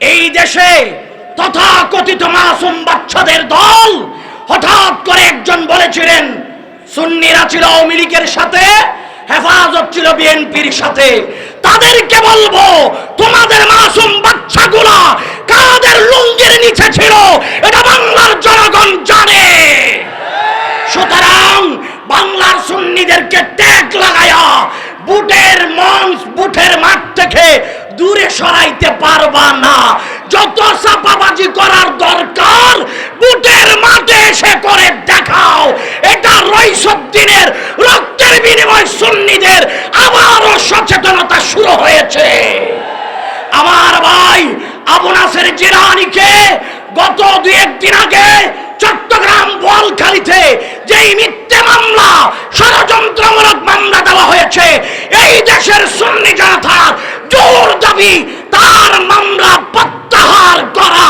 এই দেশে তথাকথিত মাসুম বাচ্চাদের দল হঠাৎ করে একজন বলেছিলেন, সুন্নিরা ছিল আওয়ামী লীগের সাথে, হেফাজত ছিল বিএনপির সাথে। তাদেরকে বলব, তোমাদের মাসুম বাচ্চাগুলা কাদের লুঙ্গির নিচে ছিল, এটা বাংলার জনগণ জানে। সুতরাং বাংলার সুন্নিদেরকে ট্যাগ লাগায়া, বুটের মঞ্চ, বুটের মাঠ থেকে যত চাপাবাজি করার দরকার, বুটের মাঠে এসে করে দেখাও। এটা রইসুদ্দিনের রক্তের বিনিময় সুন্নিদের আবারও সচেতনতা শুরু হয়েছে। আমার ভাই আবু নাসের জিরানিকে গত দুই একদিন আগে চট্টগ্রাম বোয়ালখালীতে যেই মিথ্যে মামলা, ষড়যন্ত্রমূলক মামলা দেওয়া হয়েছে, এই দেশের সুন্নি জনতার জোর দাবি, তার মামলা করা